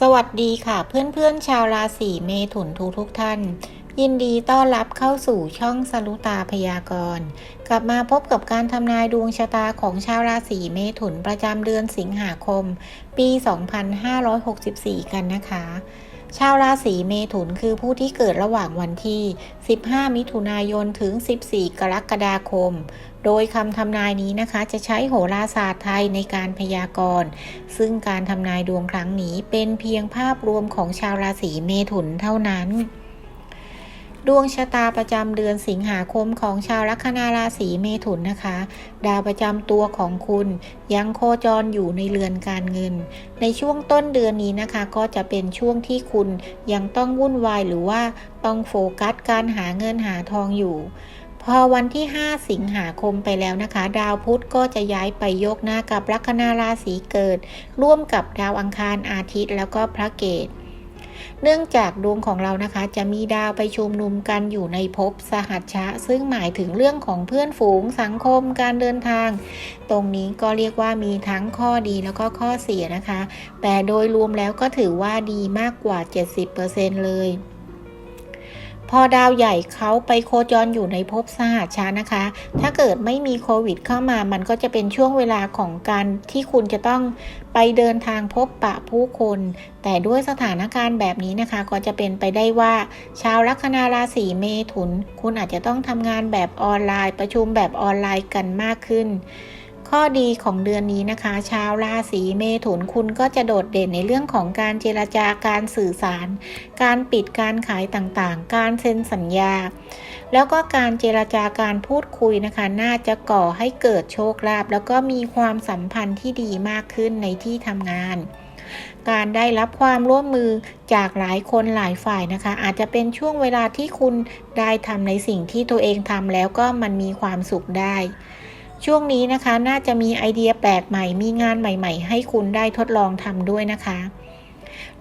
สวัสดีค่ะเพื่อนๆชาวราศีเมถุนทุกทุกท่าน ยินดีต้อนรับเข้าสู่ช่องสรุตาพยากรณ์ กลับมาพบกับการทำนายดวงชะตาของชาวราศีเมถุนประจำเดือนสิงหาคม ปี 2564 กันนะคะ ชาวราศีเมถุนคือผู้ที่เกิดระหว่างวันที่ 15 มิถุนายน ถึง 14 กรกฎาคม โดยคำทำนายนี้นะคะ จะใช้โหราศาสตร์ไทยในการพยากรณ์ ซึ่งการทำนายดวงครั้งนี้เป็นเพียงภาพรวมของชาวราศีเมถุนเท่านั้น ดวงชะตาประจำเดือนสิงหาคมของชาวลัคนาราศีเมถุนนะคะ ดาวประจำตัวของคุณยังโคจรอยู่ในเรือนการเงิน ในช่วงต้นเดือนนี้นะคะ ก็จะเป็นช่วงที่คุณยังต้องวุ่นวายหรือว่าต้องโฟกัสการหาเงินหาทองอยู่พอวันที่ 5 สิงหาคมไปแล้วนะคะ ดาวพุธก็จะย้ายไปโยกหน้ากับลัคนาราศีเกิด ร่วมกับดาวอังคารอาทิตย์แล้วก็พระเกต เนื่องจากดวงของเรานะคะ จะมีดาวไปชุมนุมกันอยู่ในภพสหัชชะ ซึ่งหมายถึงเรื่องของเพื่อนฝูงสังคมการเดินทาง ตรงนี้ก็เรียกว่ามีทั้งข้อดีแล้วก็ข้อเสียนะคะ แต่โดยรวมแล้วก็ถือว่าดีมากกว่า 70%เลย พอดาวใหญ่เขาไปโคจรอยู่ในภพสหัชชานะคะ ถ้าเกิดไม่มีโควิดเข้ามา มันก็จะเป็นช่วงเวลาของการที่คุณจะต้องไปเดินทางพบปะผู้คน แต่ด้วยสถานการณ์แบบนี้นะคะ ก็จะเป็นไปได้ว่า ชาวลัคนาราศีเมถุน คุณอาจจะต้องทำงานแบบออนไลน์ ประชุมแบบออนไลน์กันมากขึ้น ข้อดีของเดือนนี้นะคะ ชาวราศีเมถุนคุณก็จะโดดเด่นในเรื่องของการเจรจาการสื่อสาร การปิดการขายต่างๆ การเซ็นสัญญา แล้วก็การเจรจาการพูดคุยนะคะ น่าจะก่อให้เกิดโชคลาภแล้วก็มีความสัมพันธ์ที่ดีมากขึ้นในที่ทำงานการได้รับความร่วมมือจากหลายคนหลายฝ่ายนะคะ อาจจะเป็นช่วงเวลาที่คุณได้ทำในสิ่งที่ตัวเองทำแล้วก็มันมีความสุขได้ ช่วงนี้นะคะน่าจะมีไอเดียแปลกใหม่ มีงานใหม่ ๆ ให้คุณได้ทดลองทำด้วยนะคะ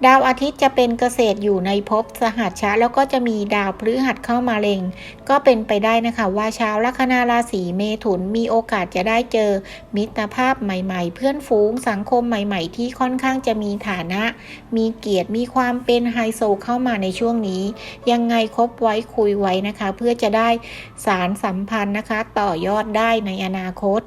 ดาวอาทิตย์จะเป็นเกษตรอยู่ในภพสหัชชะแล้วก็จะมีดาวพฤหัสเข้ามาเล็ง ก็เป็นไปได้นะคะว่าชาวลัคนาราศีเมถุนมีโอกาสจะได้เจอมิตรภาพใหม่ๆ เพื่อนฝูงสังคมใหม่ๆ ที่ค่อนข้างจะมีฐานะ มีเกียรติมีความเป็นไฮโซเข้ามาในช่วงนี้ ยังไงคบไว้คุยไว้นะคะ เพื่อจะได้สารสัมพันธ์นะคะ ต่อยอดได้ในอนาคต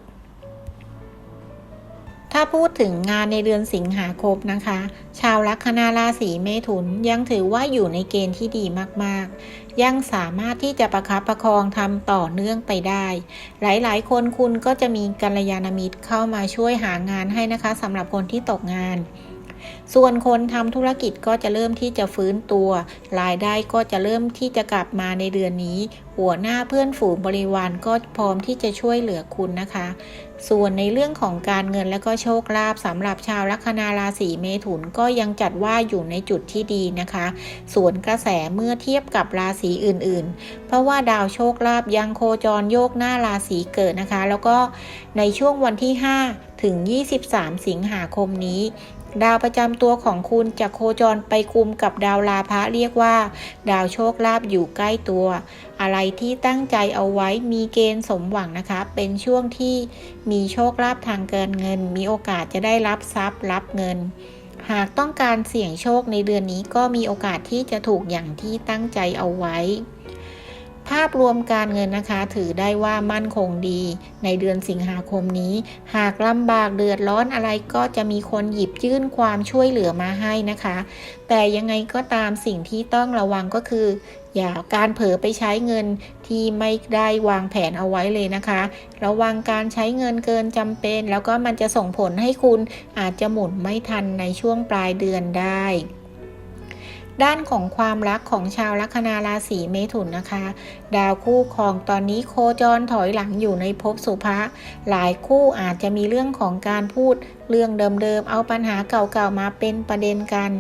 ถ้าพูดถึงงานในเดือนสิงหาคมนะคะ ชาวลัคนาราศีเมถุนยังถือว่าอยู่ในเกณฑ์ที่ดีมากๆ ยังสามารถที่จะประคับประคองทำต่อเนื่องไปได้ หลายๆ คนคุณก็จะมีกัลยาณมิตรเข้ามาช่วยหางานให้นะคะสำหรับคนที่ตกงาน ส่วนคนทำธุรกิจก็จะเริ่มที่จะฟื้นตัว รายได้ก็จะเริ่มที่จะกลับมาในเดือนนี้ หัวหน้าเพื่อนฝูงบริวารก็พร้อมที่จะช่วยเหลือคุณนะคะ ส่วนในเรื่องของการเงินและก็โชคลาภสำหรับชาวลัคนาราศีเมถุนก็ยังจัดว่าอยู่ในจุดที่ดีนะคะ ส่วนกระแสเมื่อเทียบกับราศีอื่นๆ เพราะว่าดาวโชคลาภยังโคจรโยกหน้าราศีเกิดนะคะ แล้วก็ในช่วงวันที่ 5 ถึง 23 สิงหาคมนี้ ดาวประจำตัวของคุณจะโคจรไปคุมกับดาวลาภะเรียกว่า ดาวโชคลาภอยู่ใกล้ตัว อะไรที่ตั้งใจเอาไว้มีเกณฑ์สมหวังนะคะ เป็นช่วงที่มีโชคลาภทางเกินเงิน มีโอกาสจะได้รับทรัพย์รับเงิน หากต้องการเสี่ยงโชคในเดือนนี้ก็มีโอกาสที่จะถูกอย่างที่ตั้งใจเอาไว้ ภาพรวมการเงินนะคะ ถือได้ว่ามั่นคงดี ในเดือนสิงหาคมนี้ หากลำบากเดือดร้อนอะไรก็จะมีคนหยิบยื่นความช่วยเหลือมาให้นะคะ แต่ยังไงก็ตามสิ่งที่ต้องระวังก็คือ อย่าการเผลอไปใช้เงินที่ไม่ได้วางแผนเอาไว้เลยนะคะ ระวังการใช้เงินเกินจำเป็น แล้วก็มันจะส่งผลให้คุณอาจจะหมุนไม่ทันในช่วงปลายเดือนได้ ด้านของความรักของชาวลัคนาราศีเมถุนนะคะ ดาวคู่ครองตอนนี้โคจรถอยหลังอยู่ในภพสุภะหลายคู่อาจจะมีเรื่องของการพูดเรื่องเดิมๆ เอาปัญหาเก่าๆมาเป็นประเด็นกัน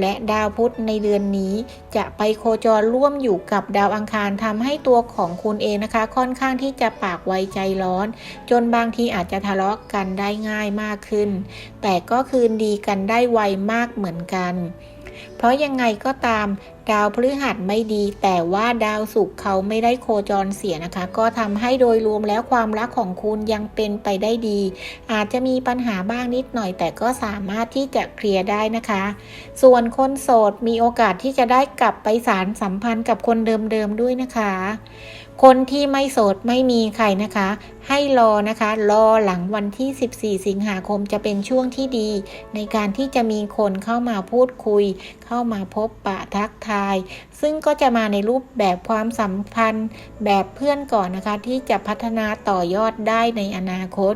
และดาวพุธในเดือนนี้ จะไปโคจรร่วมอยู่กับดาวอังคารทำให้ตัวของคุณเองนะคะ ค่อนข้างที่จะปากไวใจร้อน จนบางทีอาจจะทะเลาะกันได้ง่ายมากขึ้น แต่ก็คืนดีกันได้ไวมากเหมือนกัน เพราะยังไงก็ตามดาวพฤหัสไม่ดี แต่ว่าดาวศุกร์เขาไม่ได้โคจรเสียนะคะ ก็ทำให้โดยรวมแล้วความรักของคุณยังเป็นไปได้ดี อาจจะมีปัญหาบ้างนิดหน่อย แต่ก็สามารถที่จะเคลียร์ได้นะคะ ส่วนคนโสดมีโอกาสที่จะได้กลับไปสารสัมพันธ์กับคนเดิมๆด้วยนะคะคนที่ไม่โสดไม่มีใครนะคะ ให้รอนะคะ รอหลังวันที่ 14 สิงหาคมจะเป็นช่วงที่ดี ในการที่จะมีคนเข้ามาพูดคุยเข้ามาพบปะทักทาย ซึ่งก็จะมาในรูปแบบความสัมพันธ์แบบเพื่อนก่อนนะคะ ที่จะพัฒนาต่อยอดได้ในอนาคต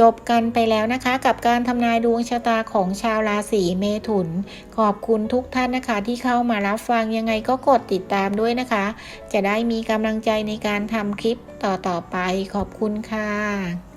จบกันไปแล้วนะคะกับการทำนายดวงชะตาของชาวราศีเมถุน ขอบคุณทุกท่านนะคะที่เข้ามารับฟังยังไงก็กดติดตามด้วยนะคะ จะได้มีกำลังใจในการทำคลิปต่อๆไปขอบคุณค่ะ